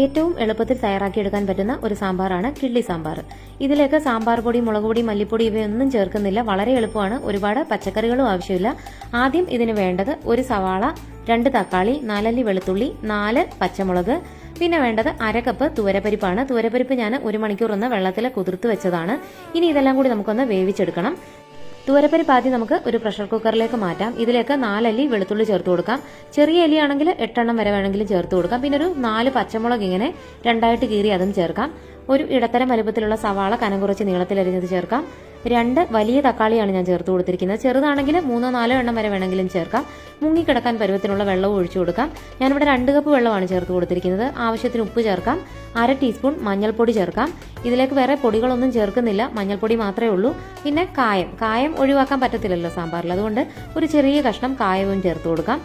ഏറ്റവും എളുപ്പത്തിൽ തയ്യാറാക്കിയെടുക്കാൻ പറ്റുന്ന ഒരു സാമ്പാറാണ് കിള്ളി സാമ്പാർ. ഇതിലേക്ക് സാമ്പാർ പൊടി മുളക് പൊടി മല്ലിപ്പൊടി ഇവയൊന്നും ചേർക്കുന്നില്ല. വളരെ എളുപ്പമാണ്. ഒരുപാട് പച്ചക്കറികളും ആവശ്യമില്ല. ആദ്യം ഇതിന് വേണ്ടത് ഒരു സവാള രണ്ട് തക്കാളി നാലല്ലി വെളുത്തുള്ളി നാല് പച്ചമുളക്. പിന്നെ വേണ്ടത് അരക്കപ്പ് കപ്പ് തുവരപ്പരിപ്പാണ്. തുവരപ്പരിപ്പ് ഞാൻ ഒരു മണിക്കൂർ ഒന്ന് വെള്ളത്തിൽ കുതിർത്ത് വെച്ചതാണ്. ഇനി ഇതെല്ലാം കൂടി നമുക്കൊന്ന് വേവിച്ചെടുക്കണം. തുവരപ്പരിപ്പ് പാതി നമുക്ക് ഒരു പ്രഷർ കുക്കറിലേക്ക് മാറ്റാം. ഇതിലേക്ക് നാലല്ലി വെളുത്തുള്ളി ചേർത്ത് കൊടുക്കാം. ചെറിയ അല്ലിയാണെങ്കിൽ എട്ടെണ്ണം വരെ വേണമെങ്കിലും ചേർത്ത് കൊടുക്കാം. പിന്നെ ഒരു നാല് പച്ചമുളക് ഇങ്ങനെ രണ്ടായിട്ട് കീറി അതും ചേർക്കാം. ഒരു ഇടത്തരം വലുപ്പത്തിലുള്ള സവാള കനം കുറച്ച് നീളത്തിലരിഞ്ഞത് ചേർക്കാം. രണ്ട് വലിയ തക്കാളിയാണ് ഞാൻ ചേർത്ത് കൊടുത്തിരിക്കുന്നത്. ചെറുതാണെങ്കിൽ മൂന്നോ നാലോ എണ്ണം വരെ വേണമെങ്കിലും ചേർക്കാം. മുങ്ങിക്കിടക്കാൻ പരുവത്തിനുള്ള വെള്ളവും ഒഴിച്ചു കൊടുക്കാം. ഞാനിവിടെ രണ്ട് കപ്പ് വെള്ളമാണ് ചേർത്ത് കൊടുത്തിരിക്കുന്നത്. ആവശ്യത്തിന് ഉപ്പ് ചേർക്കാം. അര ടീസ്പൂൺ മഞ്ഞൾപ്പൊടി ചേർക്കാം. ഇതിലേക്ക് വേറെ പൊടികളൊന്നും ചേർക്കുന്നില്ല. മഞ്ഞൾപ്പൊടി മാത്രമേ ഉള്ളൂ. പിന്നെ കായം. കായം ഒഴിവാക്കാൻ പറ്റത്തില്ലല്ലോ സാമ്പാറിൽ. അതുകൊണ്ട് ഒരു ചെറിയ കഷ്ണം കായവും ചേർത്ത് കൊടുക്കാം.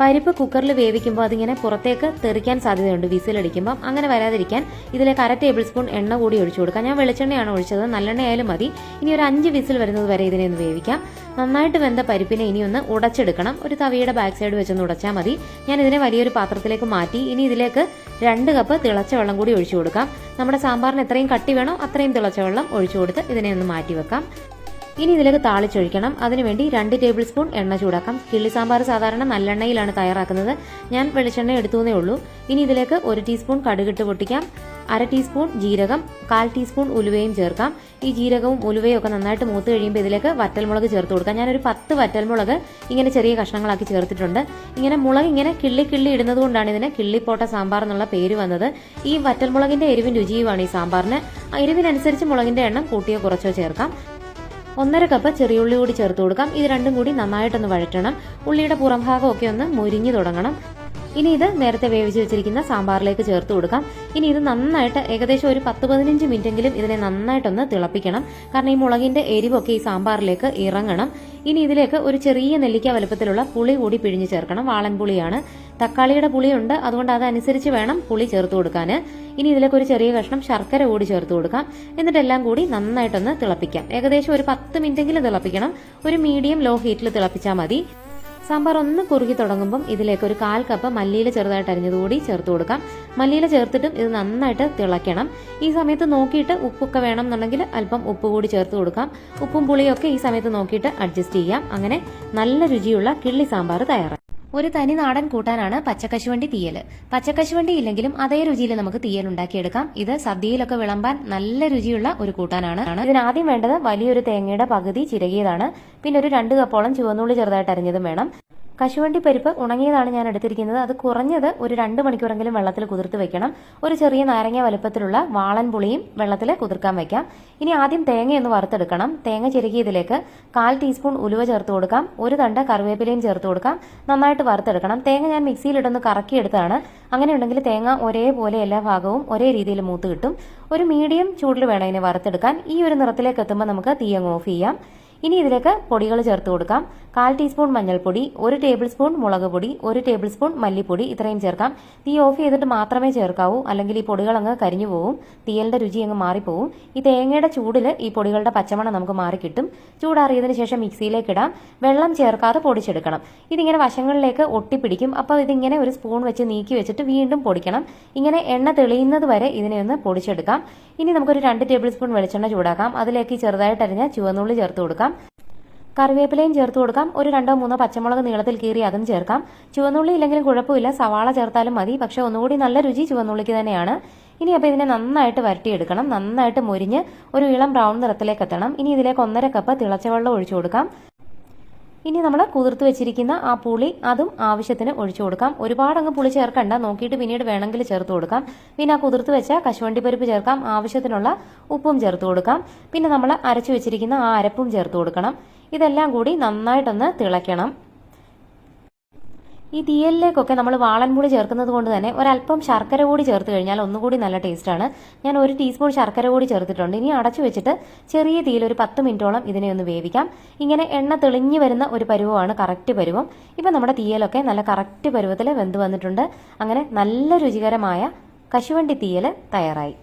പരിപ്പ് കുക്കറിൽ വേവിക്കുമ്പോൾ അതിങ്ങനെ പുറത്തേക്ക് തെറിക്കാൻ സാധ്യതയുണ്ട്. വിസിലടിക്കുമ്പോൾ അങ്ങനെ വരാതിരിക്കാൻ ഇതിലേക്ക് അര ടേബിൾ സ്പൂൺ എണ്ണ കൂടി ഒഴിച്ചു കൊടുക്കാം. ഞാൻ വെളിച്ചെണ്ണയാണ് ഒഴിച്ചത്. നല്ലെണ്ണ ആയാലും മതി. ഇനി ഒരു അഞ്ച് വിസിൽ വരുന്നത് വരെ ഇതിനെ ഒന്ന് വേവിക്കാം. നന്നായിട്ട് വെന്ത പരിപ്പിനെ ഇനി ഒന്ന് ഉടച്ചെടുക്കണം. ഒരു തവിയുടെ ബാക്ക് സൈഡ് വെച്ചൊന്ന് ഉടച്ചാൽ മതി. ഞാൻ ഇതിനെ വലിയൊരു പാത്രത്തിലേക്ക് മാറ്റി ഇനി ഇതിലേക്ക് രണ്ട് കപ്പ് തിളച്ച വെള്ളം കൂടി ഒഴിച്ചു കൊടുക്കാം. നമ്മുടെ സാമ്പാറിന് എത്രയും കട്ടി വേണോ അത്രയും തിളച്ച വെള്ളം ഒഴിച്ചു കൊടുത്ത് ഇതിനെ ഒന്ന് മാറ്റി വെക്കാം. ഇനി ഇതിലേക്ക് താളിച്ചൊഴിക്കണം. അതിനുവേണ്ടി രണ്ട് ടേബിൾ സ്പൂൺ എണ്ണ ചൂടാക്കാം. കിള്ളി സാമ്പാർ സാധാരണ നല്ലെണ്ണയിലാണ് തയ്യാറാക്കുന്നത്. ഞാൻ വെളിച്ചെണ്ണ എടുത്തുവെന്നേ ഉള്ളൂ. ഇനി ഇതിലേക്ക് ഒരു ടീസ്പൂൺ കടുകിട്ട് പൊട്ടിക്കാം. അര ടീസ്പൂൺ ജീരകം കാൽ ടീസ്പൂൺ ഉലുവയും ചേർക്കാം. ഈ ജീരകവും ഉലുവയും ഒക്കെ നന്നായിട്ട് മൂത്ത് കഴിയുമ്പോൾ ഇതിലേക്ക് വറ്റൽമുളക് ചേർത്ത് കൊടുക്കാം. ഞാനൊരു പത്ത് വറ്റൽമുളക് ഇങ്ങനെ ചെറിയ കഷ്ണങ്ങളാക്കി ചേർത്തിട്ടുണ്ട്. ഇങ്ങനെ മുളക് ഇങ്ങനെ കിള്ളി കിള്ളി ഇടുന്നത് കൊണ്ടാണ് ഇതിന് കിള്ളിപ്പോട്ട സാമ്പാർ എന്നുള്ള പേര് വന്നത്. ഈ വറ്റൽമുളകിന്റെ എരിവിൻ രുചിയുമാണ് ഈ സാമ്പാറിന്. എരിവിനനുസരിച്ച് മുളകിന്റെ എണ്ണം കൂട്ടിയോ കുറച്ചോ ചേർക്കാം. ഒന്നര കപ്പ് ചെറിയ ഉള്ളി കൂടി ചേർത്ത് കൊടുക്കാം. ഇത് രണ്ടും കൂടി നന്നായിട്ടൊന്ന് വഴറ്റണം. ഉള്ളിയുടെ പുറംഭാഗമൊക്കെ ഒന്ന് മുരിഞ്ഞു തുടങ്ങണം. ഇനി ഇത് നേരത്തെ വേവിച്ച് വെച്ചിരിക്കുന്ന സാമ്പാറിലേക്ക് ചേർത്ത് കൊടുക്കാം. ഇനി ഇത് നന്നായിട്ട് ഏകദേശം ഒരു പത്ത് പതിനഞ്ച് മിനിറ്റെങ്കിലും ഇതിനെ നന്നായിട്ടൊന്ന് തിളപ്പിക്കണം. കാരണം ഈ മുളകിന്റെ എരിവൊക്കെ ഈ സാമ്പാറിലേക്ക് ഇറങ്ങണം. ഇനി ഇതിലേക്ക് ഒരു ചെറിയ നെല്ലിക്ക വലുപ്പത്തിലുള്ള പുളി കൂടി പിഴിഞ്ഞ് ചേർക്കണം. വാളൻ പുളിയാണ്. തക്കാളിയുടെ പുളിയുണ്ട്. അതുകൊണ്ട് അതനുസരിച്ച് വേണം പുളി ചേർത്ത് കൊടുക്കാൻ. ഇനി ഇതിലേക്ക് ഒരു ചെറിയ കഷ്ണം ശർക്കര കൂടി ചേർത്ത് കൊടുക്കാം. എന്നിട്ടെല്ലാം കൂടി നന്നായിട്ടൊന്ന് തിളപ്പിക്കാം. ഏകദേശം ഒരു പത്ത് മിനിറ്റെങ്കിലും തിളപ്പിക്കണം. ഒരു മീഡിയം ലോ ഹീറ്റിൽ തിളപ്പിച്ചാൽ മതി. സാമ്പാർ ഒന്ന് കുറുകി തുടങ്ങുമ്പം ഇതിലേക്ക് ഒരു കാൽ കപ്പ് മല്ലിയില ചെറുതായിട്ട് അരിഞ്ഞതുകൂടി ചേർത്ത് കൊടുക്കാം. മല്ലിയില ചേർത്തിട്ടും ഇത് നന്നായിട്ട് തിളയ്ക്കണം. ഈ സമയത്ത് നോക്കിയിട്ട് ഉപ്പൊക്കെ വേണം എന്നുണ്ടെങ്കിൽ അല്പം ഉപ്പ് കൂടി ചേർത്ത് കൊടുക്കാം. ഉപ്പും പുളിയൊക്കെ ഈ സമയത്ത് നോക്കിയിട്ട് അഡ്ജസ്റ്റ് ചെയ്യാം. അങ്ങനെ നല്ല രുചിയുള്ള കിള്ളി സാമ്പാർ തയ്യാറായി ഒരു തനി നാടൻ കൂട്ടാനാണ് പച്ചക്കശുവണ്ടി തീയൽ പച്ചക്കശുവണ്ടി ഇല്ലെങ്കിലും അതേ രുചിയിൽ നമുക്ക് തീയൽ ഉണ്ടാക്കിയെടുക്കാം ഇത് സദ്യയിലൊക്കെ വിളമ്പാൻ നല്ല രുചിയുള്ള ഒരു കൂട്ടാനാണ്. ഇതിനാദ്യം വേണ്ടത് വലിയൊരു തേങ്ങയുടെ പകുതി ചിരകിയതാണ്. പിന്നെ ഒരു രണ്ട് കപ്പോളം ചുവന്നുള്ളി ചെറുതായിട്ട് അരിഞ്ഞതും വേണം. കശുവണ്ടി പരിപ്പ് ഉണങ്ങിയതാണ് ഞാൻ എടുത്തിരിക്കുന്നത്. അത് കുറഞ്ഞത് ഒരു രണ്ട് മണിക്കൂറെങ്കിലും വെള്ളത്തിൽ കുതിർത്ത് വെക്കണം. ഒരു ചെറിയ നാരങ്ങ വലുപ്പത്തിലുള്ള വാളൻ പുളിയും വെള്ളത്തിൽ കുതിർക്കാൻ വെക്കാം. ഇനി ആദ്യം തേങ്ങയൊന്ന് വറുത്തെടുക്കണം. തേങ്ങ ചിരകിയതിലേക്ക് കാൽ ടീസ്പൂൺ ഉലുവ ചേർത്ത് കൊടുക്കാം. ഒരു തണ്ട കറിവേപ്പിലയും ചേർത്ത് കൊടുക്കാം. നന്നായിട്ട് വറുത്തെടുക്കണം. തേങ്ങ ഞാൻ മിക്സിയിലിട്ടൊന്ന് കറക്കിയെടുത്താണ്. അങ്ങനെ ഉണ്ടെങ്കിൽ തേങ്ങ ഒരേപോലെ എല്ലാ ഭാഗവും ഒരേ രീതിയിൽ മൂത്ത് കിട്ടും. ഒരു മീഡിയം ചൂടിൽ വേണം ഇതിനെ വറുത്തെടുക്കാൻ. ഈ ഒരു നിറത്തിലേക്ക് എത്തുമ്പോൾ നമുക്ക് തീയങ്ങ് ഓഫ് ചെയ്യാം. ഇനി ഇതിലേക്ക് പൊടികൾ ചേർത്ത് കൊടുക്കാം. കാൽ ടീസ്പൂൺ മഞ്ഞൾപ്പൊടി ഒരു ടേബിൾ സ്പൂൺ മുളക് പൊടി ഒരു ടേബിൾ സ്പൂൺ മല്ലിപ്പൊടി ഇത്രയും ചേർക്കാം. തീ ഓഫ് ചെയ്തിട്ട് മാത്രമേ ചേർക്കാവൂ. അല്ലെങ്കിൽ ഈ പൊടികൾ അങ്ങ് കരിഞ്ഞു പോവും. തീയലിന്റെ രുചി അങ്ങ് മാറിപ്പോവും. ഈ തേങ്ങയുടെ ചൂടിൽ ഈ പൊടികളുടെ പച്ചമണം നമുക്ക് മാറി കിട്ടും. ചൂടാറിയതിനു ശേഷം മിക്സിയിലേക്ക് ഇടാം. വെള്ളം ചേർക്കാതെ പൊടിച്ചെടുക്കണം. ഇതിങ്ങനെ വശങ്ങളിലേക്ക് ഒട്ടിപ്പിടിക്കും. അപ്പോൾ ഇതിങ്ങനെ ഒരു സ്പൂൺ വെച്ച് നീക്കി വെച്ചിട്ട് വീണ്ടും പൊടിക്കണം. ഇങ്ങനെ എണ്ണ തെളിയുന്നത് വരെ ഇതിനെ ഒന്ന് പൊടിച്ചെടുക്കാം. ഇനി നമുക്കൊരു രണ്ട് ടേബിൾ സ്പൂൺ വെളിച്ചെണ്ണ ചൂടാക്കാം. അതിലേക്ക് ചെറുതായിട്ട് അരിഞ്ഞ ചുവന്നുള്ളി ചേർത്ത് കൊടുക്കാം. കറിവേപ്പിലയും ചേർത്ത് കൊടുക്കാം. ഒരു രണ്ടോ മൂന്നോ പച്ചമുളക് നീളത്തിൽ കീറി അതും ചേർക്കാം. ചുവന്നുള്ളി ഇല്ലെങ്കിലും കുഴപ്പമില്ല. സവാള ചേർത്താലും മതി. പക്ഷെ ഒന്നുകൂടി നല്ല രുചി ചുവന്നുള്ളിക്ക് തന്നെയാണ്. ഇനി അപ്പോൾ ഇതിനെ നന്നായിട്ട് വരട്ടിയെടുക്കണം. നന്നായിട്ട് മുരിഞ്ഞ് ഒരു ഇളം ബ്രൗൺ നിറത്തിലേക്ക് എത്തണം. ഇനി ഇതിലേക്ക് ഒന്നര കപ്പ് തിളച്ച വെള്ളം ഒഴിച്ചു കൊടുക്കാം. ഇനി നമ്മൾ കുതിർത്ത് വെച്ചിരിക്കുന്ന ആ പുളി അതും ആവശ്യത്തിന് ഒഴിച്ചു കൊടുക്കാം. ഒരുപാട് അങ്ങ് പുളി ചേർക്കണ്ട. നോക്കിയിട്ട് പിന്നീട് വേണമെങ്കിൽ ചേർത്ത് കൊടുക്കാം. പിന്നെ ആ കുതിർത്ത് വെച്ച കശുവണ്ടി പരിപ്പ് ചേർക്കാം. ആവശ്യത്തിനുള്ള ഉപ്പും ചേർത്ത് കൊടുക്കാം. പിന്നെ നമ്മൾ അരച്ചു വെച്ചിരിക്കുന്ന ആ അരപ്പും ചേർത്ത് കൊടുക്കണം. ഇതെല്ലാം കൂടി നന്നായിട്ടൊന്ന് തിളയ്ക്കണം. ഈ തീയലിലേക്കൊക്കെ നമ്മൾ വാളൻപുളി ചേർക്കുന്നത് കൊണ്ട് തന്നെ ഒരല്പം ശർക്കര കൂടി ചേർത്ത് കഴിഞ്ഞാൽ ഒന്നുകൂടി നല്ല ടേസ്റ്റാണ്. ഞാൻ ഒരു ടീസ്പൂൺ ശർക്കര കൂടി ചേർത്തിട്ടുണ്ട്. ഇനി അടച്ചു വെച്ചിട്ട് ചെറിയ തീയിൽ ഒരു പത്ത് മിനിറ്റോളം ഇതിനെ ഒന്ന് വേവിക്കാം. ഇങ്ങനെ എണ്ണ തെളിഞ്ഞു വരുന്ന ഒരു പരുവമാണ് കറക്റ്റ് പരുവം. ഇപ്പം നമ്മുടെ തീയലൊക്കെ നല്ല കറക്റ്റ് പരുവത്തിൽ വെന്ത് വന്നിട്ടുണ്ട്. അങ്ങനെ നല്ല രുചികരമായ കശുവണ്ടി തീയൽ തയ്യാറായി.